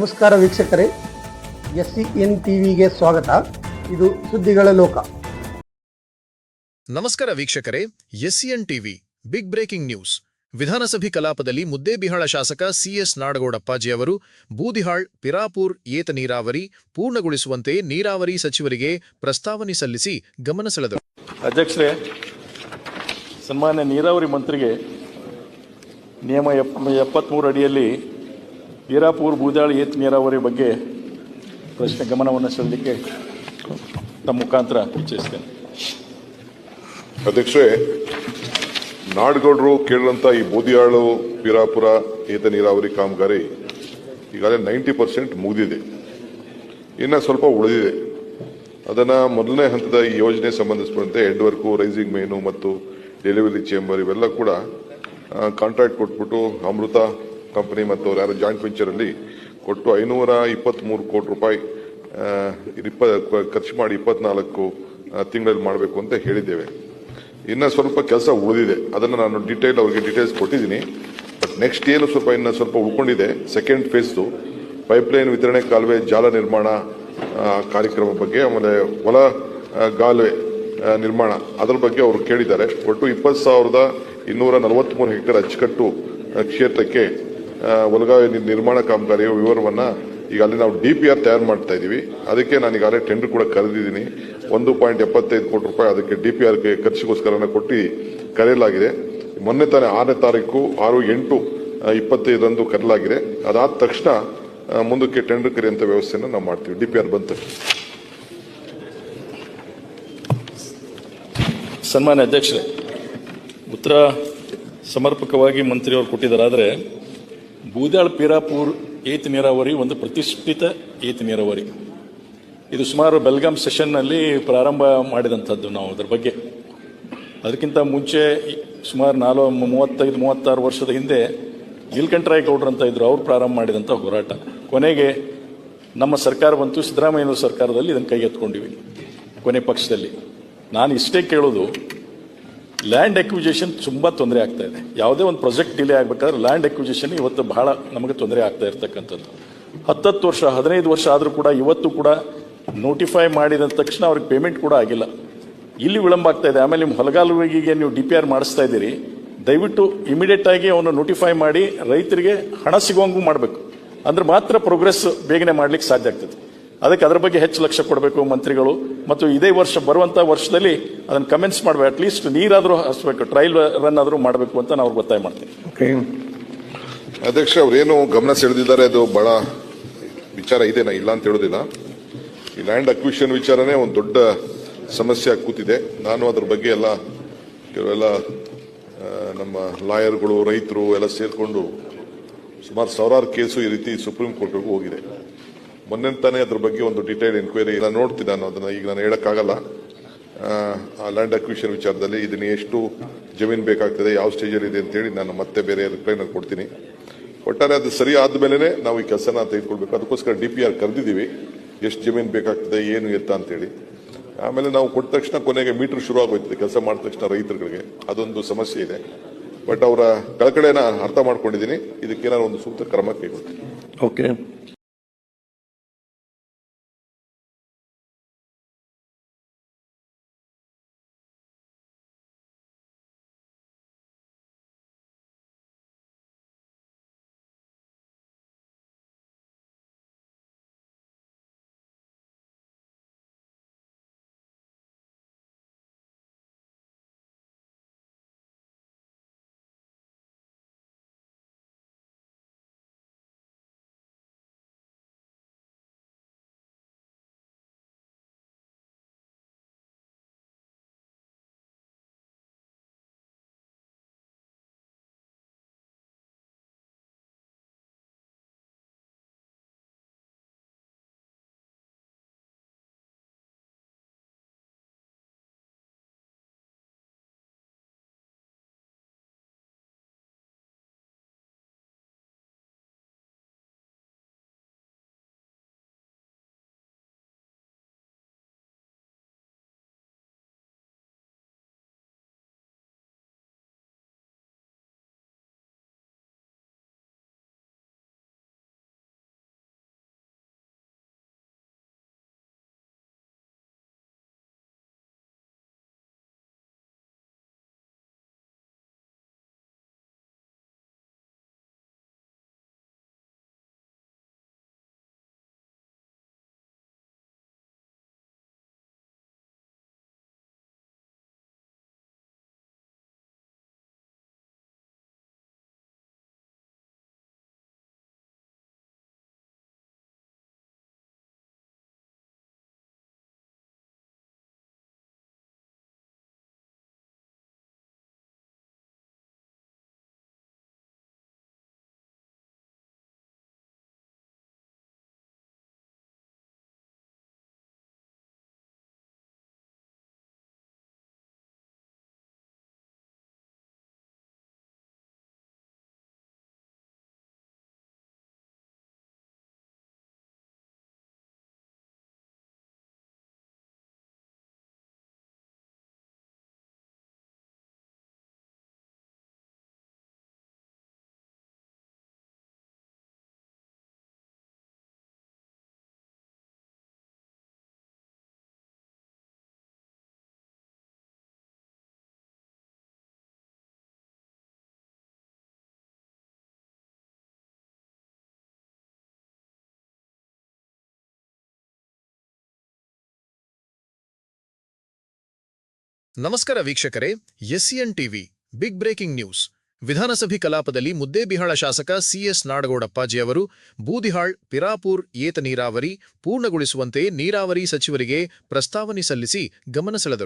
ನಮಸ್ಕಾರ ವೀಕ್ಷಕರೇ S C N ಟಿವಿಗೆ ಸ್ವಾಗತ. ಇದು ಸುದ್ದಿಗಳ ಲೋಕ. ನಮಸ್ಕಾರ ವೀಕ್ಷಕರೇ SCN TV big breaking news. ವಿಧಾನಸಭೆ ಕಲಾಪದಲ್ಲಿ ಮುದ್ದೇಬಿಹಾಳ ಶಾಸಕ ಸಿಎಸ್ ನಾಡಗೌಡಪ್ಪಾಜಿ ಅವರು ಬೂದಿಹಾಳ್ ಪಿರಾಪುರ್ ಏತ ನೀರಾವರಿ ಪೂರ್ಣಗೊಳಿಸುವಂತೆ ನೀರಾವರಿ ಸಚಿವರಿಗೆ ಪ್ರಸ್ತಾವನೆ ಸಲ್ಲಿಸಿ ಗಮನ ಸೆಳೆದರು. ಅಧ್ಯಕ್ಷರೇ ಸನ್ಮಾನ್ಯ ನೀರಾವರಿ ಮಂತ್ರಿಗೆ ನಿಯಮ ಎಪ್ ಎಪ್ಪತ್ತ್ಮೂರು ಅಡಿಯಲ್ಲಿ ಹೀರಾಪುರ್ ಬೂದಾಳಿ ಏತ್ ನೀರಾವರಿ ಬಗ್ಗೆ ಪ್ರಶ್ನೆ ಗಮನವನ್ನು ಸೆಳೆಯಲಿಕ್ಕೆ ತಮ್ಮ ಮುಖಾಂತರ ಇಚ್ಛಿಸ್ತೇನೆ ಅಧ್ಯಕ್ಷರೇ, ನಾಡಗೌಡರು ಕೇಳಿದಂಥ ಈ ಬೂದಿಯಾಳು ಪೀರಾಪುರ ಏತ ನೀರಾವರಿ ಕಾಮಗಾರಿ ಈಗಾಗಲೇ ನೈಂಟಿ ಪರ್ಸೆಂಟ್ ಮುಗಿದಿದೆ. ಇನ್ನು ಸ್ವಲ್ಪ ಉಳಿದಿದೆ. ಅದನ್ನು ಮೊದಲನೇ ಹಂತದ ಈ ಯೋಜನೆ ಸಂಬಂಧಿಸಿದಂತೆ ಹೆಡ್ ವರ್ಕು ರೈಸಿಂಗ್ ಮೇನು ಮತ್ತು ಡೆಲಿವರಿ ಚೇಂಬರ್ ಇವೆಲ್ಲ ಕೂಡ ಕಾಂಟ್ರಾಕ್ಟ್ ಕೊಟ್ಬಿಟ್ಟು ಅಮೃತ ಕಂಪನಿ ಮತ್ತು ಅವ್ರು ಯಾರು ಜಾಯಿಂಟ್ ವೆಂಚರಲ್ಲಿ ಕೊಟ್ಟು ಐನೂರ ಇಪ್ಪತ್ತ್ಮೂರು ಕೋಟಿ ರೂಪಾಯಿ ಇಪ್ಪ ಖರ್ಚು ಮಾಡಿ ಇಪ್ಪತ್ನಾಲ್ಕು ತಿಂಗಳಲ್ಲಿ ಮಾಡಬೇಕು ಅಂತ ಹೇಳಿದ್ದೇವೆ. ಇನ್ನು ಸ್ವಲ್ಪ ಕೆಲಸ ಉಳಿದಿದೆ. ಅದನ್ನು ನಾನು ಡೀಟೇಲ್ ಅವರಿಗೆ ಡೀಟೇಲ್ಸ್ ಕೊಟ್ಟಿದ್ದೀನಿ. ಬಟ್ ನೆಕ್ಸ್ಟ್ ಏನು ಸ್ವಲ್ಪ ಇನ್ನು ಸ್ವಲ್ಪ ಉಳ್ಕೊಂಡಿದೆ. ಸೆಕೆಂಡ್ ಫೇಸ್ದು ಪೈಪ್ಲೈನ್ ವಿತರಣೆ, ಕಾಲುವೆ, ಜಾಲ ನಿರ್ಮಾಣ ಕಾರ್ಯಕ್ರಮ ಬಗ್ಗೆ, ಆಮೇಲೆ ಹೊಲ ಕಾಲುವೆ ಗಾಲುವೆ ನಿರ್ಮಾಣ, ಅದರ ಬಗ್ಗೆ ಅವರು ಕೇಳಿದ್ದಾರೆ. ಒಟ್ಟು ಇಪ್ಪತ್ತು ಸಾವಿರದ ಇನ್ನೂರ ನಲವತ್ತ್ಮೂರು ಹೆಕ್ಟೇರ್ ಅಚ್ಚುಕಟ್ಟು ಕ್ಷೇತ್ರಕ್ಕೆ ಆ, ಹೊಲಗಾವೆ ನಿರ್ಮಾಣ ಕಾಮಗಾರಿಯ ವಿವರವನ್ನ ಈಗ ಅಲ್ಲಿ ನಾವು ಡಿ ಪಿ ಆರ್ ತಯಾರು ಮಾಡ್ತಾ ಇದ್ದೀವಿ ಅದಕ್ಕೆ ನಾನು ಈಗಾಗಲೇ ಟೆಂಡರ್ ಕೂಡ ಕರೆದಿದ್ದೀನಿ. ಒಂದು ಪಾಯಿಂಟ್ ಎಪ್ಪತ್ತೈದು ಕೋಟಿ ರೂಪಾಯಿ ಅದಕ್ಕೆ ಡಿ ಪಿ ಆರ್ಗೆ ಖರ್ಚಿಗೋಸ್ಕರ ಕೊಟ್ಟು ಕರೆಯಲಾಗಿದೆ. ಮೊನ್ನೆ ತಾನೇ ಆರನೇ ತಾರೀಕು ಆರು ಎಂಟು ಇಪ್ಪತ್ತೈದರಂದು ಕರೆಯಲಾಗಿದೆ. ಅದಾದ ತಕ್ಷಣ ಮುಂದಕ್ಕೆ ಟೆಂಡರ್ ಕರೆಯುವಂಥ ವ್ಯವಸ್ಥೆಯನ್ನು ನಾವು ಮಾಡ್ತೀವಿ. ಡಿ ಪಿ ಆರ್ ಸನ್ಮಾನ್ಯ ಅಧ್ಯಕ್ಷರೇ ಉತ್ತರ ಸಮರ್ಪಕವಾಗಿ ಮಂತ್ರಿಯವರು ಕೊಟ್ಟಿದ್ದಾರೆ ಆದರೆ ಬೂದಾಳ್ ಪೀರಾಪುರ್, ಏತ್ ನೀರಾವರಿ, ಒಂದು ಪ್ರತಿಷ್ಠಿತ ಏತ್ ನೀರಾವರಿ. ಇದು ಸುಮಾರು ಬೆಲ್ಗಾಂ ಸೆಷನ್ನಲ್ಲಿ ಪ್ರಾರಂಭ ಮಾಡಿದಂಥದ್ದು ನಾವು ಅದರ ಬಗ್ಗೆ. ಅದಕ್ಕಿಂತ ಮುಂಚೆ ಸುಮಾರು ನಾಲ್ವ ಮೂವತ್ತೈದು, ಮೂವತ್ತಾರು ವರ್ಷದ ಹಿಂದೆ ಗೌಡ್ರು ಅಂತ ಇದ್ರು, ಅವ್ರು ಪ್ರಾರಂಭ ಮಾಡಿದಂಥ ಹೋರಾಟ. ಕೊನೆಗೆ ನಮ್ಮ ಸರ್ಕಾರ ಬಂತು, ಸಿದ್ದರಾಮಯ್ಯನವ್ರ ಸರ್ಕಾರದಲ್ಲಿ ಇದನ್ನು ಕೈಗೆತ್ಕೊಂಡಿವಿ ಕೊನೆ ಪಕ್ಷದಲ್ಲಿ. ನಾನು ಇಷ್ಟೇ ಕೇಳೋದು ಲ್ಯಾಂಡ್ ಎಕ್ವಿಜೇಷನ್ ತುಂಬ ತೊಂದರೆ ಆಗ್ತಾ ಇದೆ. ಯಾವುದೇ ಒಂದು ಪ್ರಾಜೆಕ್ಟ್ ಡಿಲೇ ಆಗಬೇಕಾದ್ರೆ ಲ್ಯಾಂಡ್ ಎಕ್ವಿಜೇಷನ್ ಇವತ್ತು ಬಹಳ ನಮಗೆ ತೊಂದರೆ ಆಗ್ತಾ ಇರತಕ್ಕಂಥದ್ದು. ಹತ್ತತ್ತು ವರ್ಷ, ಹದಿನೈದು ವರ್ಷ ಆದರೂ ಕೂಡ ಇವತ್ತು ಕೂಡ ನೋಟಿಫೈ ಮಾಡಿದ ತಕ್ಷಣ ಅವ್ರಿಗೆ ಪೇಮೆಂಟ್ ಕೂಡ ಆಗಿಲ್ಲ. ಇಲ್ಲಿ ವಿಳಂಬ ಆಗ್ತಾ ಇದೆ. ಆಮೇಲೆ ನಿಮ್ಮ ಹೊಲಗಾಲುವಿಗೆ ನೀವು ಡಿ ಪಿ ಆರ್ ಮಾಡಿಸ್ತಾ ಇದ್ದೀರಿ. ದಯವಿಟ್ಟು ಇಮಿಡಿಯೇಟ್ ಆಗಿ ಅವನು ನೋಟಿಫೈ ಮಾಡಿ ರೈತರಿಗೆ ಹಣ ಸಿಗೋಂಗೂ ಮಾಡಬೇಕು. ಅಂದ್ರೆ ಮಾತ್ರ ಪ್ರೋಗ್ರೆಸ್ ಬೇಗನೆ ಮಾಡ್ಲಿಕ್ಕೆ ಸಾಧ್ಯ ಆಗ್ತದೆ. ಅದಕ್ಕೆ ಅದರ ಬಗ್ಗೆ ಹೆಚ್ಚು ಲಕ್ಷ್ಯ ಕೊಡಬೇಕು ಮಂತ್ರಿಗಳು. ಮತ್ತು ಇದೇ ವರ್ಷ ಬರುವಂತ ವರ್ಷದಲ್ಲಿ ಅದನ್ನು ಕಮೆಂಟ್ಸ್ ಮಾಡಬೇಕು ಅಟ್ಲೀಸ್ಟ್ ನೀರಾದರೂ ಹಸ್ಬೇಕು ಟ್ರೈಲ್ ರನ್ ಆದರೂ ಮಾಡಬೇಕು ಅಂತ ನಾವು ಒತ್ತಾಯ ಮಾಡ್ತೀವಿ. ಅಧ್ಯಕ್ಷ ಅವರೇನು ಗಮನ ಸೆಳೆದಿದ್ದಾರೆ ಅದು ಬಹಳ ವಿಚಾರ ಇದೇನಾ ಇಲ್ಲ ಅಂತ ಹೇಳೋದಿಲ್ಲ. ಈ ಲ್ಯಾಂಡ್ ಅಕ್ವಿಷನ್ ವಿಚಾರನೇ ಒಂದು ದೊಡ್ಡ ಸಮಸ್ಯೆ ಕೂತಿದೆ. ನಾನು ಅದ್ರ ಬಗ್ಗೆ ಎಲ್ಲ ಕೆಲವೆಲ್ಲ ನಮ್ಮ ಲಾಯರ್ಗಳು ರೈತರು ಎಲ್ಲ ಸೇರಿಕೊಂಡು ಸುಮಾರು ಸಾವಿರಾರು ಕೇಸು ಈ ರೀತಿ ಸುಪ್ರೀಂ ಕೋರ್ಟ್ಗೂ ಹೋಗಿದೆ. ಮೊನ್ನೆ ತಾನೇ ಅದ್ರ ಬಗ್ಗೆ ಒಂದು ಡಿಟೈಲ್ ಎನ್ಕ್ವೈರಿ ನೋಡ್ತೀನಿ, ನಾನು ಅದನ್ನ ಈಗ ನಾನು ಹೇಳಕ್ಕಾಗಲ್ಲ. ಲ್ಯಾಂಡ್ ಅಕ್ವಿಷನ್ ವಿಚಾರದಲ್ಲಿ ಇದನ್ನ ಎಷ್ಟು ಜಮೀನು ಬೇಕಾಗ್ತದೆ, ಯಾವ ಸ್ಟೇಜಲ್ಲಿ ಇದೆ ಅಂತೇಳಿ ನಾನು ಮತ್ತೆ ಬೇರೆ ರಿಪ್ಲೈ ನಾನು ಕೊಡ್ತೀನಿ. ಒಟ್ಟಾರೆ ಅದು ಸರಿ ಆದ್ಮೇಲೆ ನಾವು ಈ ಕೆಲಸನ ತೆಗೆದುಕೊಳ್ಬೇಕು ಅದಕ್ಕೋಸ್ಕರ ಡಿ ಪಿ ಆರ್ ಕರೆದಿದ್ದೀವಿ. ಎಷ್ಟು ಜಮೀನು ಬೇಕಾಗ್ತದೆ, ಏನು ಎತ್ತ ಅಂತೇಳಿ. ಆಮೇಲೆ ನಾವು ಕೊಟ್ಟ ತಕ್ಷಣ ಕೊನೆಗೆ ಮೀಟರ್ ಶುರು ಆಗೋಯ್ತದೆ, ಕೆಲಸ ಮಾಡಿದ ತಕ್ಷಣ ರೈತರುಗಳಿಗೆ. ಅದೊಂದು ಸಮಸ್ಯೆ ಇದೆ. ಬಟ್ ಅವರ ಕಳಕಳೆನ ಅರ್ಥ ಮಾಡ್ಕೊಂಡಿದ್ದೀನಿ. ಇದಕ್ಕೇನಾದ್ರು ಒಂದು ಸೂಕ್ತ ಕ್ರಮ ಕೈಗೊಳ್ತೀನಿ. ಓಕೆ ನಮಸ್ಕಾರ ವೀಕ್ಷಕರೇ, SCN TV, big breaking news. ವಿಧಾನಸಭೆ ಕಲಾಪದಲ್ಲಿ ಮುದ್ದೇಬಿಹಾಳ ಶಾಸಕ ಸಿಎಸ್ ನಾಡಗೌಡಪ್ಪಾಜಿ ಅವರು, ಬೂದಿಹಾಳ್, ಪಿರಾಪುರ್, ಏತ ನೀರಾವರಿ ಪೂರ್ಣಗೊಳಿಸುವಂತೆ ನೀರಾವರಿ ಸಚಿವರಿಗೆ ಪ್ರಸ್ತಾವನೆ ಸಲ್ಲಿಸಿ ಗಮನ ಸೆಳೆದರು.